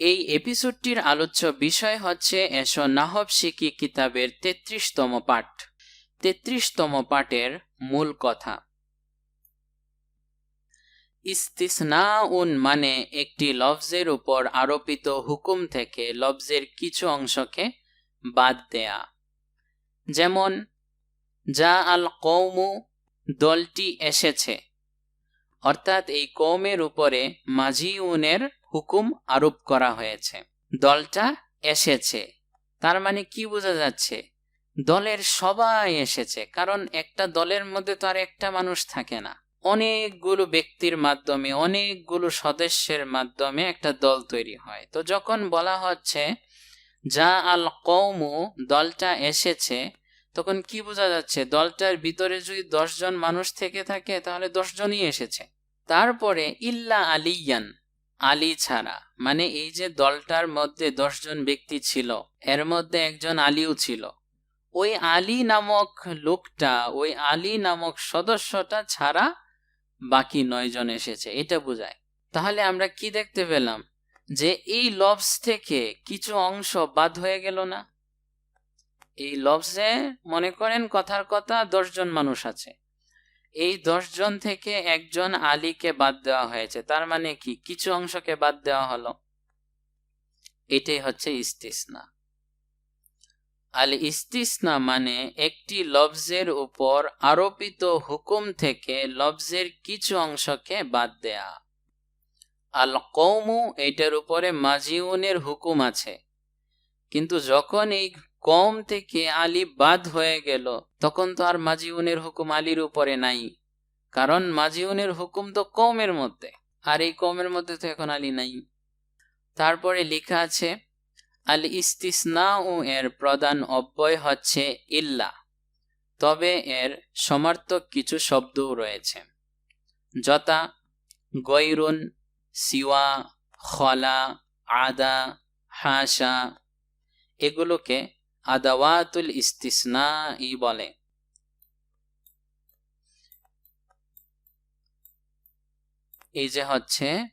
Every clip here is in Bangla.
এই এপিসোডটির আলোচ্য বিষয় হচ্ছে এসো নাহব শিকি কিতাবের তেত্রিশতম পাঠ। তেত্রিশতম পাঠের মূল কথা। ইস্তিসনাউন মানে একটি লফজের উপর আরোপিত হুকুম থেকে লফজের কিছু অংশকে বাদ দেয়া। যেমন, যা আল কৌমু দলটি এসেছে। অর্থাৎ এই কৌমের উপরে মাঝিউনের হুকুম আরোপ করা হয়েছে। দলটা এসেছে। তার মানে কি বোঝা যাচ্ছে? দলের সবাই এসেছে, কারণ একটা দলের মধ্যে তো আর একটা মানুষ থাকে না। অনেকগুলো ব্যক্তির মাধ্যমে, অনেকগুলো সদস্যের মাধ্যমে একটা দল তৈরি হয়। তো যখন বলা হচ্ছে, যা আল কৌমু দলটা এসেছে, তখন কি বোঝা যাচ্ছে? দলটার ভিতরে যদি দশজন মানুষ থেকে থাকে, তাহলে দশজনই এসেছে। তারপরে, ইল্লা আলিয়ান আলী ছাড়া। মানে এই যে দলটার মধ্যে দশজন ব্যক্তি ছিল, এর মধ্যে একজন আলীও ছিল। ওই আলী নামক লোকটা, ওই আলী নামক সদস্যটা ছাড়া বাকি নয়জন এসেছে, এটা বোঝায়। তাহলে আমরা কি দেখতে পেলাম? যে এই লবস থেকে কিছু অংশ বাদ হয়ে গেল না? এই লবসে মনে করেন কথার কথা দশজন মানুষ আছে। এই দশজন থেকে একজন আলীকে বাদ দেওয়া হয়েছে। তার মানে কি? কিছু অংশকে বাদ দেওয়া হলো। এটাই হচ্ছে ইস্তিসনা। আল ইস্তিসনা মানে একটি লফজের উপর আরোপিত হুকুম থেকে লফজের কিছু অংশকে বাদ দেয়া। আল কৌমু এটার উপরে মাজিউনের হুকুম আছে। কিন্তু যখন এই কম থেকে আলী বাদ হয়ে গেল। তখন তো আর মাজিউনের হুকুম আলীর উপরে নাই। কারণ মাজিউনের হুকুম তো কমের মধ্যে, আর এই কমের মধ্যে তো এখন আলী নাই। তারপরে লেখা আছে, আল ইস্তিসনা ও এর প্রধান অব্যয় হচ্ছে ইল্লা। তবে এর সমার্থক কিছু শব্দও রয়েছে। যথা, গৈরুন, সিওয়া, খলা, আদা, হাসা, এগুলোকে আদাওয়াতুল ইস্তিসনা ই বলে। এই যে হচ্ছে,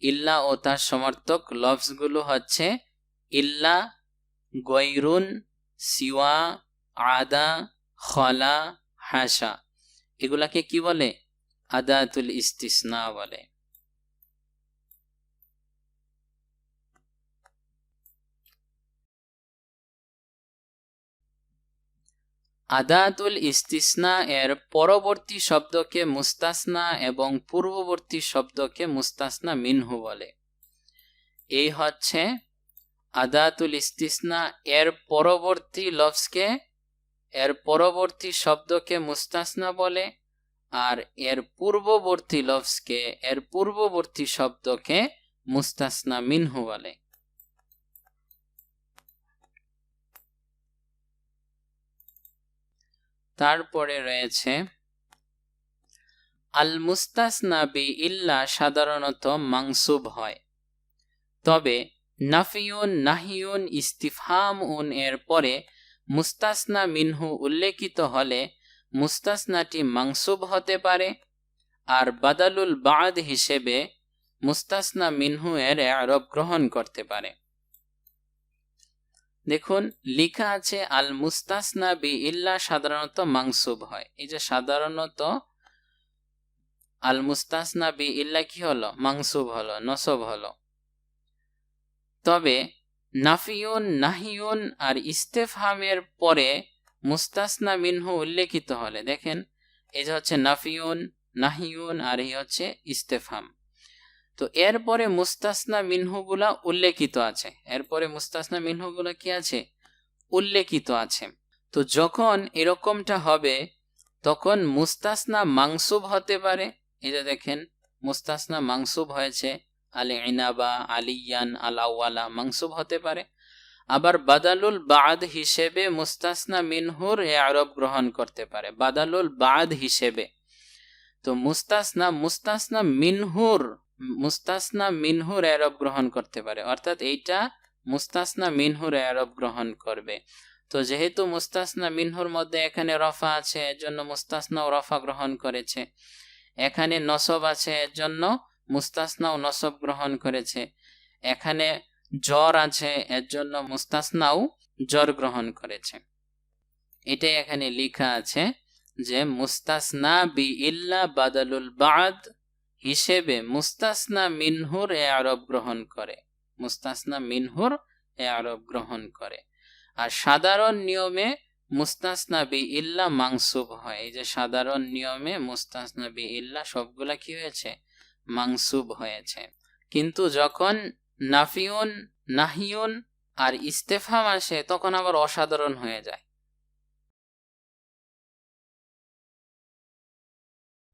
ইল্লা ও তার সমর্থক লফজগুলো হচ্ছে, ইল্লা গৈরুন সিওয়া আদা খলা হাসা। এগুলাকে কি বলে? আদাতুল ইস্তিসনা বলে। আদাতুল ইস্তিসনা এর পরবর্তী শব্দকে মুস্তাসনা এবং পূর্ববর্তী শব্দকে মুস্তাসনা মিনহু বলে। এই হচ্ছে আদাতুল ইস্তিসনা এর পরবর্তী লফসকে এর পরবর্তী শব্দকে মুস্তাসনা বলে আর এর পূর্ববর্তী লফসকে এর পূর্ববর্তী শব্দকে মুস্তাসনা মিনহু বলে। তারপরে রয়েছে আল মুস্তাসনা বি ইল্লা সাধারণত মাংসুব হয়। তবে নাফিউন, নাহিউন ইস্তিফহাম উন এর পরে মুস্তাসনা মিনহু উল্লেখিত হলে মুস্তাসনাটি মাংসুব হতে পারে আর বাদালুল বাদ হিসেবে মুস্তাসনা মিনহু এর আরব গ্রহণ করতে পারে। দেখুন, লিখা আছে আল মুস্তাসনা বি ইল্লা সাধারণত মাংসুব হয়। এই যে সাধারণত আল মুস্তাসনা বি ইল্লা কি হলো? মাংসুব হলো, নসব হলো। তবে নাফিউন নাহিউন আর ইস্তেফহামের পরে মুস্তাসনা মিনহু উল্লেখিত হলে দেখেন, এই যে হচ্ছে নাফিউন নাহিউন আর এই হচ্ছে ইস্তেফহাম। তো এরপরে মুস্তাসনা মিনহুগুলা উল্লেখিত আছে। এরপরে মুস্তাসনা মিনহুগুলা কি আছে? উল্লেখিত আছে। তো যখন এরকমটা হবে, তখন মুস্তাসনা মাংসুব হতে পারে। যে দেখেন, মুস্তাসনা মাংসুব হয়েছে। আলে ইনাবা, আলিয়ান, আলাওয়ালা মাংসুব হতে পারে। আবার বাদালুল বাদ হিসেবে মুস্তাসনা মিনহুর এ আরব গ্রহণ করতে পারে। বাদালুল বাদ হিসেবে। তো মুস্তাসনা মুস্তাসনা মিনহুর মুস্তাসনা মিনহুর এরব গ্রহণ করতে পারে। অর্থাৎ এইটা মুস্তাসনা মিনহুর এরব গ্রহণ করবে। তো যেহেতু মুস্তাসনা মিনহুর মধ্যে এখানে রফা আছে এর জন্য মুস্তাসনাও রফা গ্রহণ করেছে। এখানে নসব আছে এর জন্য মুস্তাসনাও নসব গ্রহণ করেছে। এখানে জ্বর আছে এর জন্য মুস্তাসনাও জ্বর গ্রহণ করেছে। এটাই এখানে লেখা আছে যে মুস্তাসনা বি ইল্লা বাদালুল বাদ হিসেবে মুস্তাসনা মিনহুর এ আরব গ্রহণ করে। মুস্তাসনা মিনহুর এ আরব গ্রহণ করে। আর সাধারণ নিয়মে মুস্তাসনা বি ইল্লা মাংসুব হয়। এই যে সাধারণ নিয়মে মুস্তাসনা বি ইল্লা সবগুলা কি হয়েছে? মাংসুব হয়েছে। কিন্তু যখন নাফিউন, নাহিউন আর ইস্তেফাম আসে, তখন আবার অসাধারণ হয়ে যায়।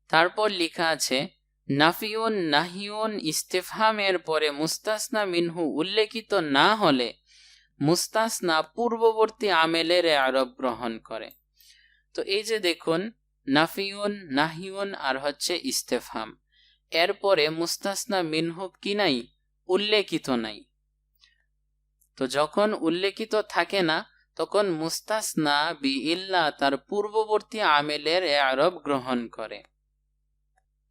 তারপর লেখা আছে নাফিউন নাহিউন ইস্তেফামের পরে মুস্তাসনা মিনহু উল্লেখিত না হলে মুস্তাসনা পূর্ববর্তী আমেলের আরব গ্রহণ করে। তো এই যে দেখুন নাফিউন নাহিউন আর হচ্ছে ইস্তেফাম এরপরে মুস্তাসনা মিনহু কি নাই? উল্লেখিত নাই। তো যখন উল্লেখিত থাকে না, তখন মুস্তাসনা বি ইল্লা তার পূর্ববর্তী আমেলের আরব গ্রহণ করে।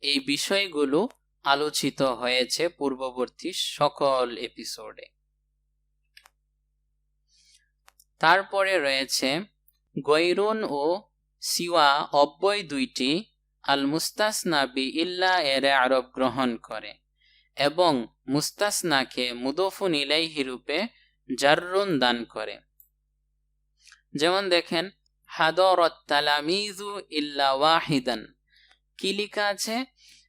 এই বিষয়গুলো আলোচিত হয়েছে পূর্ববর্তী সকল এপিসোডে তারপরে রয়েছে, গৈরুন ও সিওয়া অব্যয় দুইটি আল মুস্তাসনা বি ইল্লা এর আরব গ্রহণ করে এবং মুস্তাসনাকে মুদফুন ইলাইহি রূপে জাররুন দান করে। যেমন দেখেন, হাদরত তালামিজু ইল্লা ওয়াহিদান। কি লেখা আছে?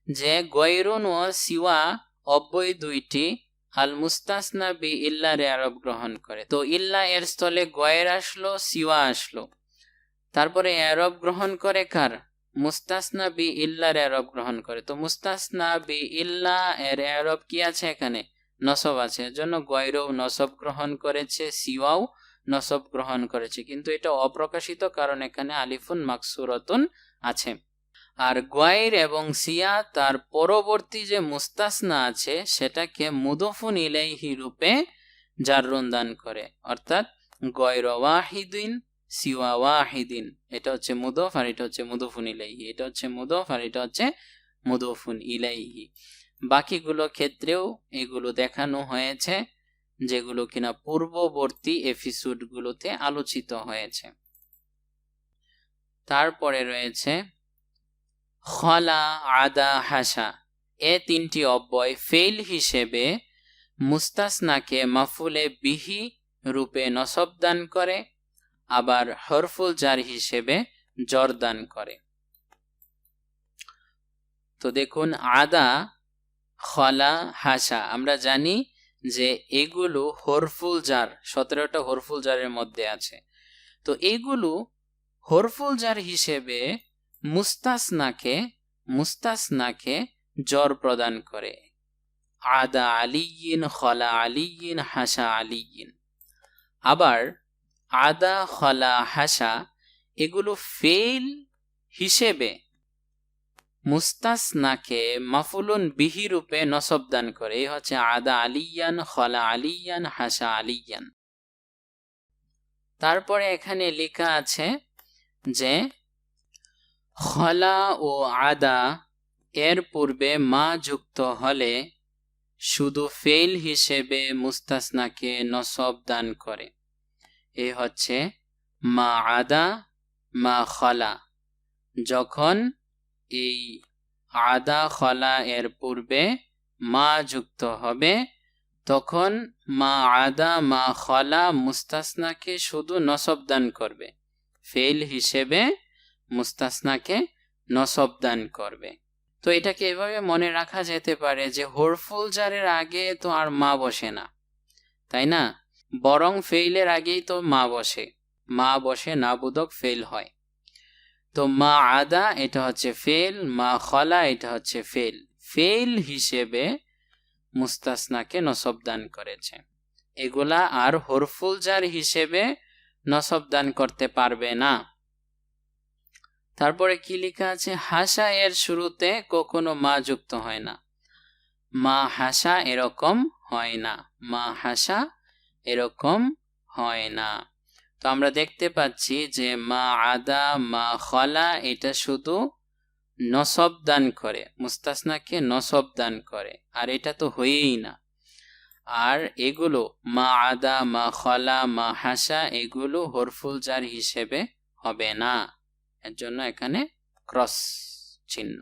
যে গৈরুন ও সিওয়া অব্যয় দুইটি আল মুস্তাসনা বি ইল্লারে আরব গ্রহণ করে। তো ইল্লা এর স্থলে গয়ের আসলো, সিওয়া আসলো। তারপরে আরব গ্রহণ করে কার? মুস্তাসনা বি ইল্লার আরব গ্রহণ করে। তো মুস্তাসনা বি ইল্লা এর আরব কি আছে এখানে? নসব আছে। জন্য গয়রও নসব গ্রহণ করেছে, সিওয়াও নসব গ্রহণ করেছে। কিন্তু এটা অপ্রকাশিত কারণ এখানে আলিফুন মাকসুরতুন আছে। আর গোয়াইর এবং সিয়া তার পরবর্তী যে মুস্তাসনা আছে, সেটাকে মুদফুন ইলাইহি রূপে জাররুন দান করে। অর্থাৎ গয়র ওয়াহিদিন, সিওয়া ওয়াহিদিন। এটা হচ্ছে মুদফ আর এটা হচ্ছে মুদফুন ইলাইহি। এটা হচ্ছে মুদফ আর এটা হচ্ছে মুদফুন ইলাইহি। বাকিগুলো ক্ষেত্রেও এগুলো দেখানো হয়েছে, যেগুলো কিনা পূর্ববর্তী এপিসোডগুলোতে আলোচিত হয়েছে। তারপরে রয়েছে খলা আদা হাসা। এ তিনটি অব্যয় ফেল হিসেবে মুস্তাসনাকে মাফুলে বিহি রূপে নসবদান করে, আবার হরফুল জার হিসেবে জরদান করে। তো দেখুন, আদা, খলা, হাসা, আমরা জানি যে এগুলো হরফুল জার, সতেরোটা হরফুল জারের মধ্যে আছে। তো এগুলো হরফুল জার হিসেবে মুস্তাসনাকে মুস্তাসনাকে জ্বর প্রদান করে। আদা আলিয়িন খলা আলিয়িন হাসা আলিয়িন আবার আদা, খলা, হাসা এগুলো ফেল হিসেবে মুস্তাসনাকে মাফুলুন বিহি রূপে নসবদান করে। এই হচ্ছে আদা আলিয়ান খলা আলিয়ান হাসা আলিয়ান তারপরে এখানে লেখা আছে যে খলা ও আদা এর পূর্বে মা যুক্ত হলে শুধু ফেল হিসেবে মুস্তাসনাকে নসব দান করে। এ হচ্ছে মা আদা, মা খলা। যখন এই আদা, খলা এর পূর্বে মা যুক্ত হবে, তখন মা আদা, মা খলা মুস্তাসনাকে শুধু নসব দান করবে। ফেল হিসেবে মুস্তাসনাকে নসব দান করবে। তো এটাকে এভাবে মনে রাখা যেতে পারে যে, হরফুল জারের আগে তো আর মা বসে না, তাই না? বরং ফেইলের আগেই তো মা বসে। মা বসে না বুদক ফেল হয়। তো মা আদা, এটা হচ্ছে ফেল মা খলা, এটা হচ্ছে ফেল ফেল হিসেবে মুস্তাসনাকে নসব দান করেছে। এগুলা আর হরফুল জার হিসেবে নসব দান করতে পারবে না। তারপরে কি লেখা আছে? হাসা এর শুরুতে কখনো মা যুক্ত হয় না। মা হাসা এরকম হয় না। মা হাসা এরকম হয় না। তো আমরা দেখতে পাচ্ছি যে মা আদা, মা খলা এটা শুধু নসব দান করে। মুস্তাসনাকে নসব দান করে। আর এটা তো হয়েই না। আর এগুলো মা আদা, মা খলা, মা হাসা এগুলো হরফুল জার হিসেবে হবে না। এর জন্য এখানে ক্রস চিহ্ন।